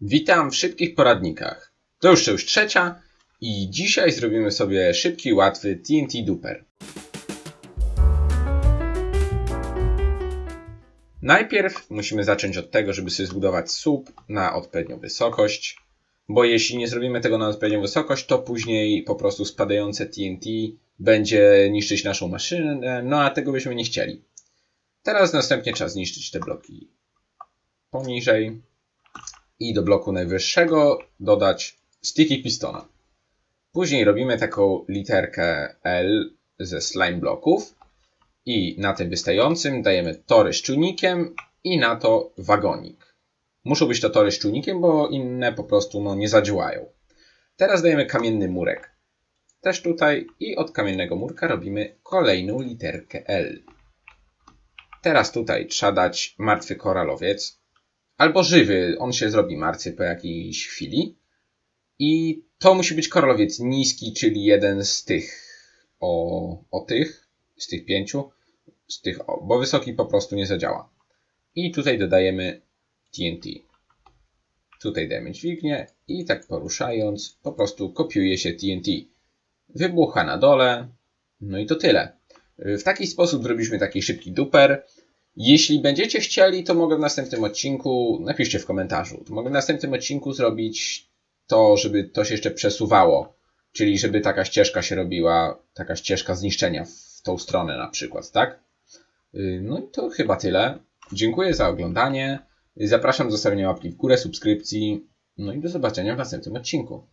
Witam w szybkich poradnikach. To już już trzecia i dzisiaj zrobimy sobie szybki, łatwy TNT Duper. Najpierw musimy zacząć od tego, żeby sobie zbudować słup na odpowiednią wysokość, bo jeśli nie zrobimy tego na odpowiednią wysokość, to później po prostu spadające TNT będzie niszczyć naszą maszynę, no a tego byśmy nie chcieli. Teraz następnie trzeba zniszczyć te bloki poniżej i do bloku najwyższego dodać sticky pistona. Później robimy taką literkę L ze slime bloków i na tym wystającym dajemy tory z czujnikiem i na to wagonik. Muszą być to tory z czujnikiem, bo inne po prostu no, nie zadziałają. Teraz dajemy kamienny murek. Też tutaj i od kamiennego murka robimy kolejną literkę L. Teraz tutaj trzeba dać martwy koralowiec, albo żywy, on się zrobi martwy po jakiejś chwili. I to musi być koralowiec niski, czyli jeden z tych o, o tych, z tych pięciu, z tych o, bo wysoki po prostu nie zadziała. I tutaj dodajemy TNT. Tutaj dajemy dźwignię i tak poruszając po prostu kopiuje się TNT. Wybucha na dole, no i to tyle. W taki sposób zrobiliśmy taki szybki duper. Jeśli będziecie chcieli, to mogę w następnym odcinku, napiszcie w komentarzu, to mogę w następnym odcinku zrobić to, żeby to się jeszcze przesuwało. Czyli żeby taka ścieżka się robiła, taka ścieżka zniszczenia w tą stronę na przykład, tak? Yy, No i to chyba tyle. Dziękuję za oglądanie. Zapraszam do zostawienia łapki w górę, subskrypcji. No i do zobaczenia w następnym odcinku.